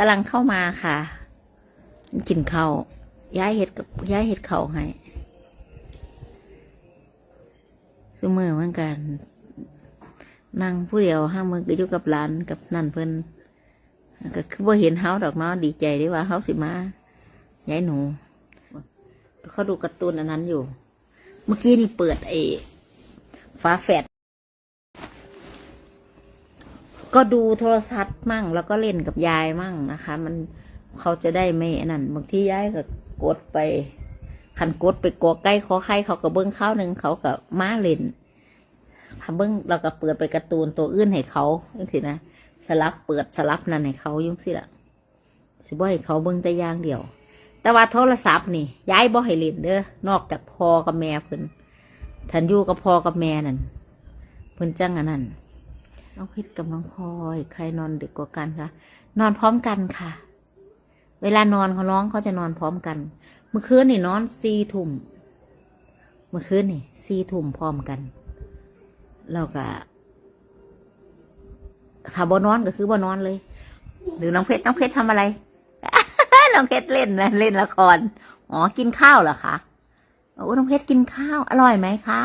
กำลังเข้ามาค่ะกินเข้าย้ายเห็ดกับย้ายเห็ดเข่าให้สมือเหมือนกัน นั่งผู้เดียวห้ามือก็อยู่กับหลานกับนั่นเพิ่นก็คือว่าเห็นเฮาดอกเนาะดีใจได้ว่าเฮาสิมาย้ายหนู เขาดูการ์ตูนอันนั้นอยู่ เมื่อกี้นี่เปิดไอ้ฟ้าแฝด ก็ดูโทรศัพท์มั่ง แล้วก็เล่นกับยายมั่งนะคะ มันเขาจะได้ไม่นั่นบางที่ยายก็กดไปคันกดไปกอใกล้ขอไข่เขาก็เบิ้งข้าวหนึ่งเขาก็มาเล่นทำเบิ้งเราก็เปิดไปการ์ตูนตัวอื่นให้เขาจังสินะสลับเปิดสลับนั่นให้เขายุ่งสิละสิบ่ให้เขาเบิ้งแต่ย่างเดียว แต่ว่าโทรศัพท์นี่ย้ายบ่ให้เล่นเด้อนอกจากพ่อกับแม่เพิ่นทันอยู่กับพ่อกับแม่นั่นเพิ่นจังอันนั้น น้องพิษกับน้องพลอย ใครนอนดึกกว่ากันคะนอนพร้อมกันค่ะ เวลานอนเขาร้องเขาจะนอนพร้อมกัน เมื่อคืนนี่นอนสี่ทุ่มเมื่อคืนนี่สี่ทุ่มพร้อมกันแล้วก็ถ้าบ่นอนก็คือบ่นอนเลย หรือน้องเพชรน้องเพชรทำอะไรน้องเพชรเล่นนะเล่นละครอ๋อกินข้าวเหรอคะโอ้น้องเพชรกินข้าว อร่อยไหมคะ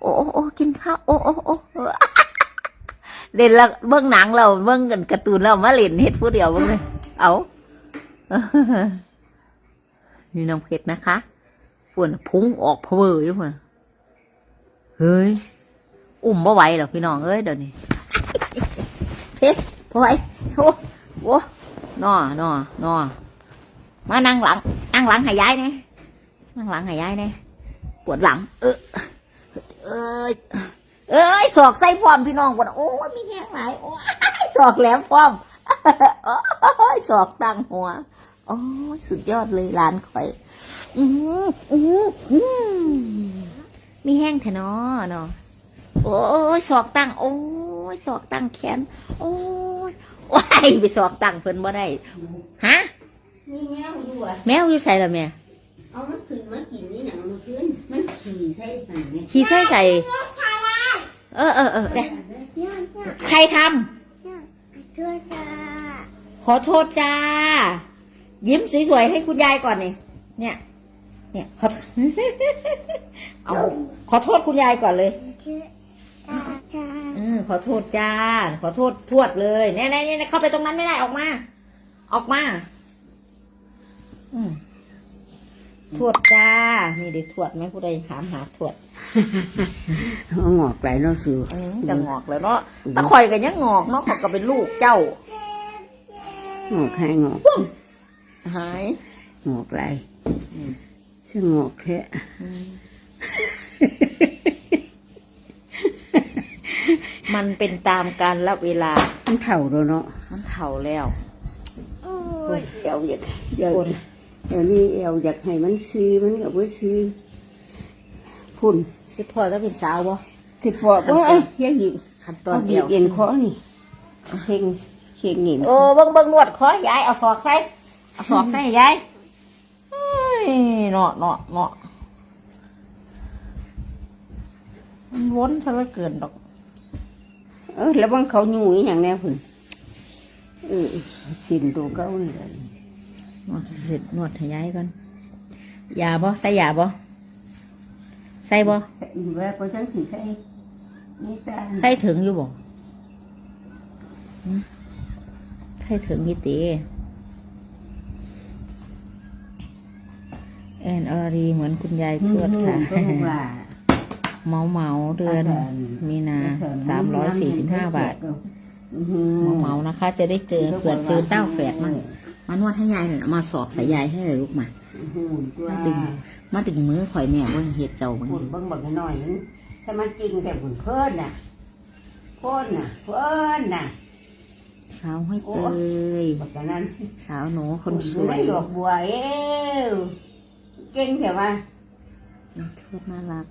โอ้โอ้โอ้กินข้าว โอ้โอ้โอ้ เล่นละเบื้องหนังเราเบื้องกันการ์ตูนเรามาเล่นเฮ็ดผู้เดียวเบ้างเลยเอานี่น้องเพชรนะคะฝนพุ่งออกเพเวออยู่พุ่นเฮ้ย อุ้มบ่ไหวหรอกพี่น้องเอ้ยเดี๋ยวนี้เพชรบ่ไหวโอ้โหนอนอนอมานั่งหลัง นั่งหลังใหายายเนี่ยนั่งหลังใหายายเนี่ยปวดหลัง เออเอย เอ้ยศอกใส่พร้อมพี่น้องปวดโอ้ยมีแห้งไหลายโอ้ยศอกแหลมพร้อมโอ้ยศอกตั้งหัวโอ้ยสุดยอดเลยร้านข่อย อืออืออือมีแห้งแท้เนาะเนาะโอ้ยศอกตั้งโอ้ยศอกตั้งแขนโอ้ยว้ายไปสอบตังค์เพิ่นบ่ได้ฮะมีแมวด้วยแมวอยู่ใส่ละแม่เอามันขึ้นมากินนี่หนังมันขึ้นมันขี่ใส่กันเนี่ยขี้ใส่ใส่ เออเออเออแต่ใครทำตัวจ้าขอโทษจ้า ยิ้มสวยๆให้คุณยายก่อนนี่เนี่ย เนี่ยขอเอาขอโทษคุณยายก่อนเลยชื่อจ้าจ้าอืมขอโทษจ้า ขอโทษทวดเลยเนี่ยเนี่ยเนี่ยเข้าไปตรงนั้นไม่ได้ออกมา ออกมา อืม ทวดจ้า นี่เด็กทวดไหมผู้ใดถามหาทวดเอางอกไหลเนาะสูเออจะงอกแล้วเนาะตะข่อยกันยังงอกเนาะเขาก็เป็นลูกเจ้า งอกให้งอกหาย งอกไหลซึ่งงอกแค่มันเป็นตามการละเวลา มันเถ่าแล้วเนาะมันเฒ่าแล้วโอ้ยเอวอยากเดี๋ยว เดี๋ยวนี้เอวอยากให้มันซื้อมันก็บ่ซื้อพุ่นคิดพอจะเป็นสาวบ่ติดปอกว่าเอ้ยอย่าหยิบขั้นตตออนนเดีเดียยววเอ็นคอนี่เข่งเข่งหนิมโอ้เบิ่งเบิ่งนวดคอยายเอาศอกใส่เอาศอกใส่ให้ยายเอ้ยเนาะเนาะเนาะมันวนซะเหลือเกินดอก เออแล้วบางเขาหยุ่ยอย่างแน่พุ่นเออสินตัวเก้านี่แหละนวด เสร็จนวดให้ยายก่อนยาบ่ใส่ยาบ่ใส่บ่เวลาก็จังสิใส่นี่ตาใส่ถึงอยู่บ่หึใส่ถึงยี่ตีแอนอรีเหมือนคุณยายทวดค่ะก็ลูกหลานเมาเมาๆเดือนมีนาสามร้อยสี่สิบห้าบาทเมาเมาๆนะคะ จะได้เจอเผื่อเจอเต้าแฝดมั่ง มานวดให้ยายหน่อยเอามาสอกใส่ยายให้เลยลูกมามาดึงมาดึงมือข่อยแม่ว่าเฮ็ดเจ้ามันหุ่นเบิ่งบักหน่อยนึงถ้ามันจริงแต่หุ่นเพิ่นน่ะเพิ่นน่ะเพิ่นน่ะสาวห้อยเตยบักนั้น สาวหนูคนสวยดอกบัวเอ้วเก่งแต่ว่าทวดน่ารัก